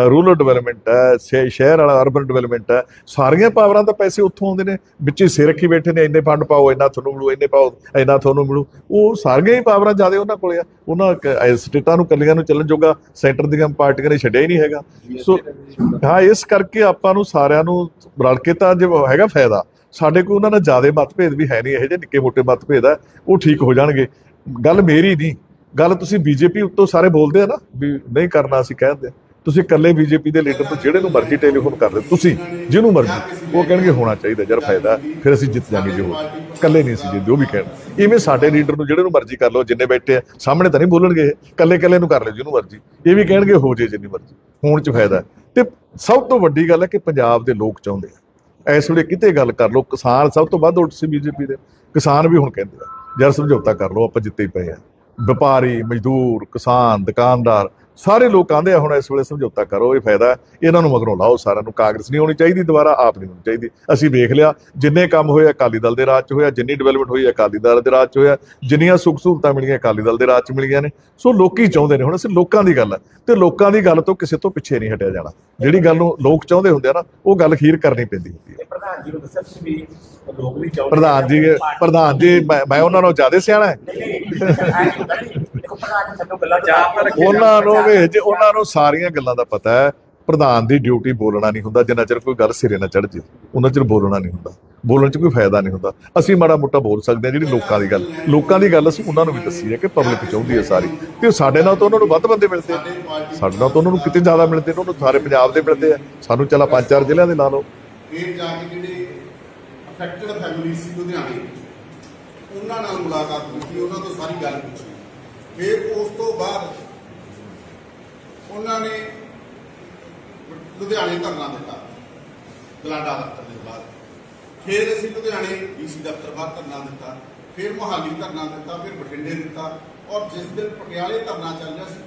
ਰੂਰਲ ਡਿਵੈਲਪਮੈਂਟ ਹੈ ਸ਼ਹਿ- ਸ਼ਹਿਰ ਵਾਲਾ ਅਰਬਨ ਡਿਵੈਲਪਮੈਂਟ ਹੈ ਸਾਰੀਆਂ ਪਾਵਰਾਂ ਤਾਂ ਪੈਸੇ ਉੱਥੋਂ ਆਉਂਦੇ ਨੇ ਵਿੱਚ ਹੀ ਸਿਰ ਰੱਖੀ ਬੈਠੇ ਨੇ ਇੰਨੇ ਫੰਡ ਪਾਓ ਇੰਨਾ ਤੁਹਾਨੂੰ ਮਿਲੂ ਇੰਨੇ ਪਾਓ ਇੰਨਾ ਤੁਹਾਨੂੰ ਮਿਲੂ। ਉਹ ਸਾਰੀਆਂ ਹੀ ਪਾਵਰਾਂ ਜ਼ਿਆਦਾ ਉਹਨਾਂ ਕੋਲੇ ਆ। ਉਹਨਾਂ ਸਟੇਟਾਂ ਨੂੰ ਕੱਲੀਆਂ ਨੂੰ ਚੱਲਣ ਜੋਗਾ ਸੈਂਟਰ ਦੀਆਂ ਪਾਰਟੀਆਂ ਨੇ ਛੱਡਿਆ ਹੀ ਨਹੀਂ ਹੈਗਾ। ਸੋ ਹਾਂ ਇਸ ਕਰਕੇ ਆਪਾਂ ਨੂੰ ਸਾਰਿਆਂ ਨੂੰ ਰਲ ਕੇ ਤਾਂ ਜੇ ਹੈਗਾ ਫਾਇਦਾ। ਸਾਡੇ ਕੋਲ ਉਹਨਾਂ ਨਾਲ ਜ਼ਿਆਦਾ ਮਤਭੇਦ ਵੀ ਹੈ ਨਹੀਂ, ਇਹੋ ਜਿਹੇ ਨਿੱਕੇ ਮੋਟੇ ਮਤਭੇਦ ਆ, ਉਹ ਠੀਕ ਹੋ ਜਾਣਗੇ। ਗੱਲ ਮੇਰੀ ਨਹੀਂ, ਗੱਲ ਤੁਸੀਂ ਬੀਜੇਪੀ ਉੱਤੋਂ ਸਾਰੇ ਬੋਲਦੇ ਆ ਨਾ ਵੀ ਨਹੀਂ ਕਰਨਾ ਅਸੀਂ ਕਹਿੰਦੇ ਤੁਸੀਂ ਇਕੱਲੇ ਬੀਜੇਪੀ ਦੇ ਲੀਡਰ ਤੋਂ ਜਿਹੜੇ ਨੂੰ ਮਰਜ਼ੀ ਟੈਲੀਫੋਨ ਕਰ ਦਿਓ, ਤੁਸੀਂ, ਜਿਹਨੂੰ ਮਰਜ਼ੀ, ਉਹ ਕਹਿਣਗੇ ਹੋਣਾ ਚਾਹੀਦਾ, ਯਾਰ ਫਾਇਦਾ, ਫਿਰ ਅਸੀਂ ਜਿੱਤ ਜਾਾਂਗੇ ਜੇ ਹੋ ਇਕੱਲੇ ਨਹੀਂ ਅਸੀਂ ਜਿੱਤਦੇ, ਉਹ ਵੀ ਕਹਿਣ, ਇਵੇਂ ਸਾਡੇ ਲੀਡਰ ਨੂੰ ਜਿਹੜੇ ਨੂੰ ਮਰਜ਼ੀ ਕਰ ਲਓ, ਜਿੰਨੇ ਬੈਠੇ ਆ, ਸਾਹਮਣੇ ਤਾਂ ਨਹੀਂ ਬੋਲਣਗੇ ਇਕੱਲੇ ਇਕੱਲੇ ਨੂੰ ਕਰ ਲਿਓ, ਜਿਹਨੂੰ ਮਰਜ਼ੀ, ਇਹ ਵੀ ਕਹਿਣਗੇ ਹੋ ਜੇ ਜਿੰਨੀ ਮਰਜ਼ੀ, ਹੋਣ ਚ ਫਾਇਦਾ। ਹੈ। ਤੇ ਸਭ ਤੋਂ ਵੱਡੀ ਗੱਲ ਹੈ ਕਿ ਪੰਜਾਬ ਦੇ ਲੋਕ ਚਾਹੁੰਦੇ ਆ। ਇਸ ਵੇਲੇ ਕਿਤੇ ਗੱਲ ਕਰ ਲਓ, ਕਿਸਾਨ ਸਭ ਤੋਂ ਵੱਧ ਉੱਠ ਸੀ ਬੀਜੇਪੀ ਦੇ, ਕਿਸਾਨ ਵੀ ਹੁਣ ਕਹਿੰਦੇ ਆ ਯਾਰ ਸਮਝੌਤਾ ਕਰ ਲਓ, ਆਪਾਂ ਜਿੱਤੇ ਹੀ ਪਏ ਆ। ਵਪਾਰੀ, ਮਜ਼ਦੂਰ, ਕਿਸਾਨ, ਦੁਕਾਨਦਾਰ ਸਾਰੇ ਲੋਕ ਆਂਦੇ ਆ ਹੁਣ ਇਸ ਵੇਲੇ ਸਮਝੌਤਾ ਕਰੋ ਇਹ ਫਾਇਦਾ। ਇਹਨਾਂ ਨੂੰ ਮਗਰੋਂ ਲਾਓ ਸਾਰਿਆਂ ਨੂੰ ਕਾਂਗਰਸ ਨਹੀਂ ਹੋਣੀ ਚਾਹੀਦੀ ਦੁਬਾਰਾ ਆਪ ਨਹੀਂ ਹੋਣੀ ਚਾਹੀਦੀ ਅਸੀਂ ਵੇਖ ਲਿਆ ਜਿੰਨੇ ਕੰਮ ਹੋਏ ਅਕਾਲੀ ਦਲ ਦੇ ਰਾਜ 'ਚ ਹੋਇਆ ਜਿੰਨੀ ਡਿਵੈਲਪਮੈਂਟ ਹੋਈ ਅਕਾਲੀ ਦਲ ਦੇ ਰਾਜ 'ਚ ਹੋਇਆ ਜਿੰਨੀਆਂ ਸੁੱਖ ਸਹੂਲਤਾਂ ਮਿਲੀਆਂ ਅਕਾਲੀ ਦਲ ਦੇ ਰਾਜ 'ਚ ਮਿਲੀਆਂ ਨੇ ਸੋ ਲੋਕੀ ਚਾਹੁੰਦੇ ਨੇ ਹੁਣ ਅਸੀਂ ਲੋਕਾਂ ਦੀ ਗੱਲ ਹੈ ਤੇ ਲੋਕਾਂ ਦੀ ਗੱਲ ਤੋਂ ਕਿਸੇ ਤੋਂ ਪਿੱਛੇ ਨਹੀਂ ਹਟਿਆ ਜਾਣਾ ਜਿਹੜੀ ਗੱਲ ਨੂੰ ਲੋਕ ਚਾਹੁੰਦੇ ਹੁੰਦੇ ਆ ਨਾ ਉਹ ਗੱਲ ਖੀਰ ਕਰਨੀ ਪੈਂਦੀ ਹੁੰਦੀ ਹੈ ਪ੍ਰਧਾਨ ਜੀ ਨੂੰ ਦੱਸਿਆ ਤੁਸੀਂ ਵੀ ਲੋਕ ਵੀ ਚਾਹੁੰਦੇ ਪ੍ਰਧਾਨ ਜੀ ਪ੍ਰਧਾਨ ਜੀ ਮੈਂ ਮੈਂ ਉਹਨਾਂ ਨੂੰ ਜ਼ਿਆਦਾ ਸਿਆਣਾ ਹੈ ਉਹਨਾਂ ਨੂੰ ਵੀ ਉਹਨਾਂ ਨੂੰ ਸਾਰੀਆਂ ਗੱਲਾਂ ਦਾ ਪਤਾ ਹੈ, ਪ੍ਰਧਾਨ ਦੀ ਡਿਊਟੀ ਬੋਲਣਾ ਨਹੀਂ ਹੁੰਦਾ, ਜਿੰਨਾ ਚਿਰ ਕੋਈ ਗੱਲ ਸਿਰੇ ਨਾ ਚੜ ਜੇ, ਉਹਨਾਂ ਚਿਰ ਬੋਲਣਾ ਨਹੀਂ ਹੁੰਦਾ, ਬੋਲਣ 'ਚ ਕੋਈ ਫਾਇਦਾ ਨਹੀਂ ਹੁੰਦਾ। ਅਸੀਂ ਮਾੜਾ ਮੋਟਾ ਬੋਲ ਸਕਦੇ ਹਾਂ, ਜਿਹੜੀ ਲੋਕਾਂ ਦੀ ਗੱਲ, ਲੋਕਾਂ ਦੀ ਗੱਲ ਅਸੀਂ ਉਹਨਾਂ ਨੂੰ ਵੀ ਦੱਸੀ ਹੈ ਕਿ ਪਬਲਿਕ ਚਾਹੁੰਦੀ ਹੈ ਸਾਰੀ, ਤੇ ਉਹ ਸਾਡੇ ਨਾਲ ਤਾਂ ਉਹਨਾਂ ਨੂੰ ਵੱਧ ਬੰਦੇ ਮਿਲਦੇ ਸਾਡੇ ਨਾਲ ਤਾਂ ਉਹਨਾਂ ਨੂੰ ਕਿਤੇ ਜ਼ਿਆਦਾ ਮਿਲਦੇ ਨੇ, ਉਹਨੂੰ ਸਾਰੇ ਪੰਜਾਬ ਦੇ ਮਿਲਦੇ ਆ। ਸਾਨੂੰ ਚਲਾ ਪੰਜ ਚਾਰ ਜ਼ਿਲ੍ਹਿਆਂ ਦੇ ਲਾ ਲਓ। ਫਿਰ ਜਾ ਕੇ ਜਿਹੜੇ ਅਫੈਕਟਡ ਫੈਮਿਲੀ ਸੀ ਲੁਧਿਆਣੇ, ਉਹਨਾਂ ਨਾਲ ਮੁਲਾਕਾਤ ਕੀਤੀ, ਉਹਨਾਂ ਤੋਂ ਸਾਰੀ ਗੱਲ ਪੁੱਛੀ। ਫਿਰ ਉਸ ਤੋਂ ਬਾਅਦ ਉਹਨਾਂ ਨੇ ਲੁਧਿਆਣੇ ਧਰਨਾ ਦਿੱਤਾ ਗਲਾਡਾ ਦਫ਼ਤਰ ਦੇ ਬਾਅਦ। ਫਿਰ ਅਸੀਂ ਲੁਧਿਆਣੇ ਡੀਸੀ ਦਫ਼ਤਰ ਬਾਅਦ ਧਰਨਾ ਦਿੱਤਾ, ਫਿਰ ਮੋਹਾਲੀ ਧਰਨਾ ਦਿੱਤਾ, ਫਿਰ ਬਠਿੰਡੇ ਦਿੱਤਾ ਔਰ ਜਿਸ ਦਿਨ ਪਟਿਆਲੇ ਧਰਨਾ ਚੱਲ ਰਿਹਾ ਸੀ